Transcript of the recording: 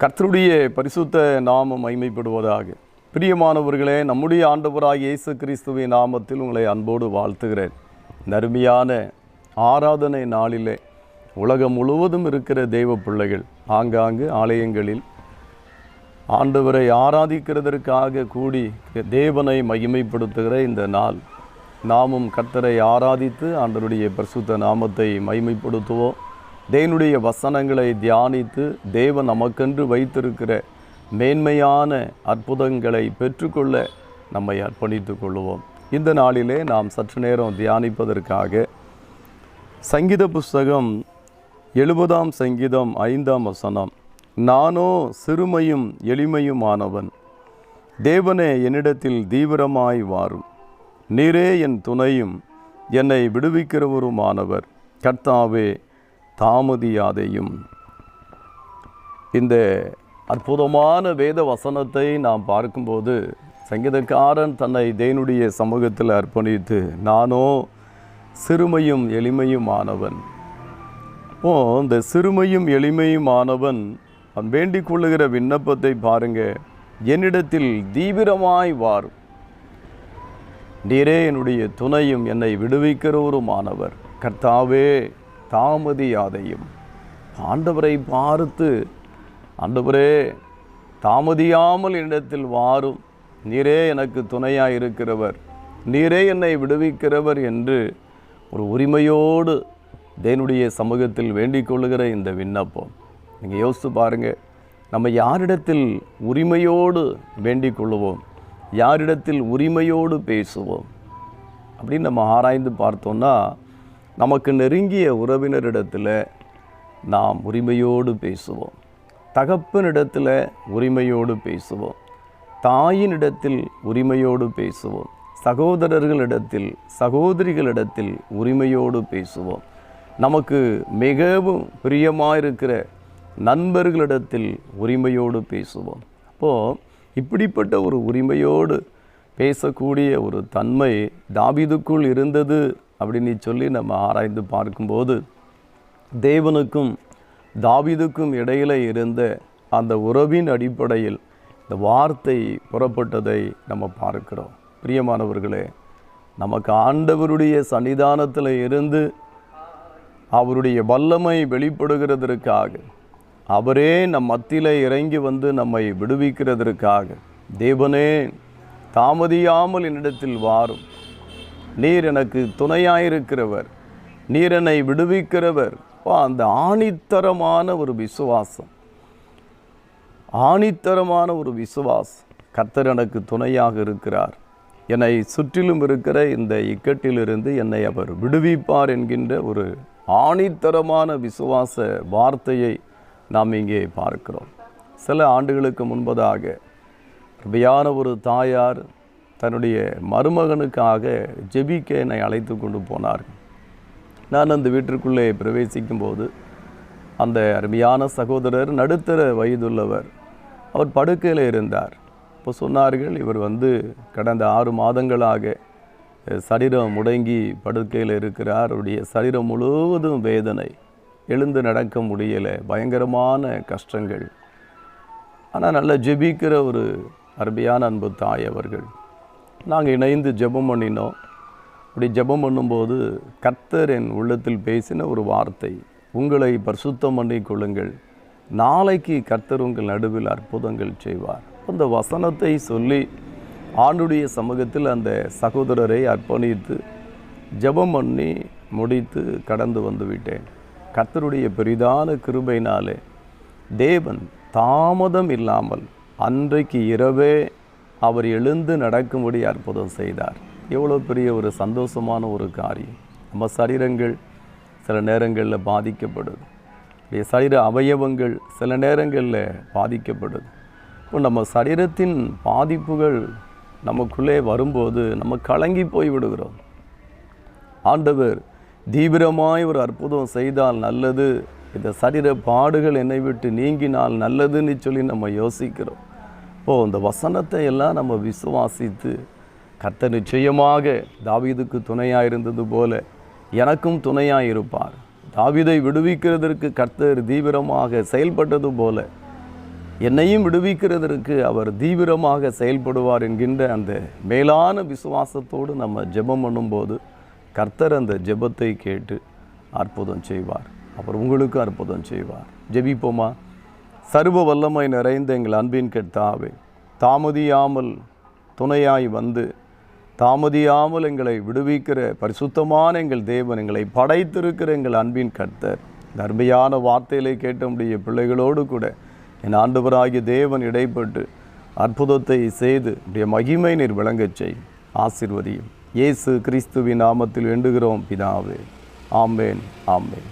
கர்த்தருடைய பரிசுத்த நாமம் மைமைப்படுவதாக பிரியமானவர்களே நம்முடைய ஆண்டவராக இயேசு கிறிஸ்துவின் நாமத்தில் உங்களை அன்போடு வாழ்த்துகிறேன். நருமையான ஆராதனை நாளிலே உலகம் முழுவதும் இருக்கிற தெய்வ பிள்ளைகள் ஆங்காங்கு ஆலயங்களில் ஆண்டவரை ஆராதிக்கிறதற்காக கூடி தேவனை மகிமைப்படுத்துகிற இந்த நாள். நாமும் கர்த்தரை ஆராதித்து ஆண்டவருடைய பரிசுத்த நாமத்தை மகிமைப்படுத்துவோம். தேவனுடைய வசனங்களை தியானித்து தேவன் நமக்கென்று வைத்திருக்கிற மேன்மையான அற்புதங்களை பெற்றுக்கொள்ள நம்மை அர்ப்பணித்து கொள்வோம் இந்த நாளிலே நாம் சற்று நேரம் தியானிப்பதற்காக சங்கீத புஸ்தகம் எழுபதாம் சங்கீதம் ஐந்தாம் வசனம் நானோ சிறுமையும் எளிமையுமானவன் தேவனே என்னிடத்தில் தீவிரமாய் வாரும். நீரே என் துணையும் என்னை விடுவிக்கிறவருமானவர். கர்த்தாவே தாமதியாதையும். இந்த அற்புதமான வேத வசனத்தை நாம் பார்க்கும்போது சங்கீதக்காரன் தன்னை தேனுடைய சமூகத்தில் அர்ப்பணித்து நானோ சிறுமையும் எளிமையுமானவன். அப்போ இந்த சிறுமையும் எளிமையுமானவன் அவன் வேண்டிக் கொள்ளுகிற விண்ணப்பத்தை பாருங்க என்னிடத்தில் தீவிரமாய் வாரும். நீரே என்னுடைய துணையும் என்னை விடுவிக்கிறவருமானவர். கர்த்தாவே தாமதியாதையும் ஆண்டவரை பார்த்து ஆண்டவரே தாமதியாமல் இடத்தில் வாரும் நீரே எனக்கு துணையாக இருக்கிறவர் நீரே என்னை விடுவிக்கிறவர் என்று ஒரு உரிமையோடு தேனுடைய சமூகத்தில் வேண்டிக் கொள்ளுகிற இந்த விண்ணப்பம். நீங்கள் யோசித்து பாருங்கள் நம்ம யாரிடத்தில் உரிமையோடு வேண்டிக் கொள்ளுவோம்? யாரிடத்தில் உரிமையோடு பேசுவோம்? அப்படின்னு நம்ம ஆராய்ந்து பார்த்தோன்னா நமக்கு நெருங்கிய உறவினரிடத்தில் நாம் உரிமையோடு பேசுவோம். தகப்பனிடத்தில் உரிமையோடு பேசுவோம். தாயினிடத்தில் உரிமையோடு பேசுவோம். சகோதரர்களிடத்தில் சகோதரிகளிடத்தில் உரிமையோடு பேசுவோம். நமக்கு மிகவும் பிரியமாயிருக்கிற நண்பர்களிடத்தில் உரிமையோடு பேசுவோம். அப்போது இப்படிப்பட்ட ஒரு உரிமையோடு பேசக்கூடிய ஒரு தன்மை தாபிதுக்குள் இருந்தது அப்படின்னு சொல்லி நம்ம ஆராய்ந்து பார்க்கும்போது தேவனுக்கும் தாவிதுக்கும் இடையில இருந்த அந்த உறவின் அடிப்படையில் இந்த வார்த்தை புறப்பட்டதை நம்ம பார்க்கிறோம். பிரியமானவர்களே நமக்கு ஆண்டவருடைய சன்னிதானத்தில் இருந்து அவருடைய வல்லமை வெளிப்படுகிறதற்காக அவரே நம் மத்தியில் இறங்கி வந்து நம்மை விடுவிக்கிறதற்காக தேவனே தாமதியாமல் என்னிடத்தில் வாரும். நீர் எனக்கு துணையாயிருக்கிறவர். நீர் என்னை விடுவிக்கிறவர். அந்த ஆணித்தரமான ஒரு விசுவாசம். ஆணித்தரமான ஒரு விசுவாசம். கர்த்தர் எனக்கு துணையாக இருக்கிறார். என்னை சுற்றிலும் இருக்கிற இந்த இக்கட்டிலிருந்து என்னை அவர் விடுவிப்பார் என்கின்ற ஒரு ஆணித்தரமான விசுவாச வார்த்தையை நாம் இங்கே பார்க்கிறோம். சில ஆண்டுகளுக்கு முன்பதாக அருமையான ஒரு தாயார் தன்னுடைய மருமகனுக்காக ஜெபிக்க என்னை அழைத்து கொண்டு போனார். நான் அந்த வீட்டிற்குள்ளே பிரவேசிக்கும் போது அந்த அருமையான சகோதரர் நடுத்தர வயதுள்ளவர் அவர் படுக்கையில் இருந்தார். இப்போ சொன்னார்கள் இவர் வந்து கடந்த ஆறு மாதங்களாக சரீரம் முடங்கி படுக்கையில் இருக்கிறார். அவருடைய சரீரம் முழுவதும் வேதனை எழுந்து நடக்க முடியலை பயங்கரமான கஷ்டங்கள். ஆனால் நல்லா ஜெபிக்கிற ஒரு அருமையான அன்பு தாய் அவர்கள். நாங்கள் இணைந்து ஜெபம் பண்ணினோம். அப்படி ஜெபம் பண்ணும்போது கர்த்தர் என் உள்ளத்தில் பேசின ஒரு வார்த்தை உங்களை பரிசுத்தம் பண்ணிக் கொள்ளுங்கள். நாளைக்கு கர்த்தர் உங்கள் நடுவில் அற்புதங்கள் செய்வார். அந்த வசனத்தை சொல்லி ஆண்டுடைய சமூகத்தில் அந்த சகோதரரை அர்ப்பணித்து ஜெபம் பண்ணி முடித்து கடந்து வந்து விட்டேன். கர்த்தருடைய பெரிதான கிருபையினாலே தேவன் தாமதம் இல்லாமல் அன்றைக்கு இரவே அவர் எழுந்து நடக்கும்படி அற்புதம் செய்தார். எவ்வளோ பெரிய ஒரு சந்தோஷமான ஒரு காரியம். நம்ம சரீரங்கள் சில நேரங்களில் பாதிக்கப்படுது. நம்முடைய சரீர அவயவங்கள் சில நேரங்களில் பாதிக்கப்படுது. இப்போ நம்ம சரீரத்தின் பாதிப்புகள் நமக்குள்ளே வரும்போது நம்ம கலங்கி போய் விடுகிறோம். ஆண்டவர் தீவிரமாய் ஒரு அற்புதம் செய்தால் நல்லது. இந்த சரீர பாடுகள் என்னை விட்டு நீங்கினால் நல்லதுன்னு சொல்லி நம்ம யோசிக்கிறோம். இப்போது இந்த வசனத்தை எல்லாம் நம்ம விசுவாசித்து கர்த்தர் நிச்சயமாக தாவீதுக்கு துணையாக இருந்தது போல எனக்கும் துணையாக இருப்பார். தாவீதை விடுவிக்கிறதற்கு கர்த்தர் தீவிரமாக செயல்பட்டது போல என்னையும் விடுவிக்கிறதற்கு அவர் தீவிரமாக செயல்படுவார் என்கின்ற அந்த மேலான விசுவாசத்தோடு நம்ம ஜெபம் பண்ணும்போது கர்த்தர் அந்த ஜெபத்தை கேட்டு அற்புதம் செய்வார். அப்புறம் உங்களுக்கு அற்புதம் செய்வார். ஜெபிப்போமா? சர்வ வல்லமை நிறைந்த எங்கள் அன்பின் கெட்டாவே தாமதியாமல் துணையாய் வந்து தாமதியாமல் எங்களை விடுவிக்கிற பரிசுத்தமான எங்கள் தேவன் எங்களை படைத்திருக்கிற எங்கள் அன்பின் கர்த்தர். நர்மையான வார்த்தையிலே வார்த்தைகளை கேட்ட முடிய பிள்ளைகளோடு கூட என் ஆண்டவராகிய தேவன் இடைப்பட்டு அற்புதத்தை செய்து உடைய மகிமை நீர் விளங்கச் செய் ஆசிர்வதியும். இயேசு கிறிஸ்துவின் நாமத்தில் வேண்டுகிறோம் பிதாவே. ஆம்பேன் ஆம்பேன்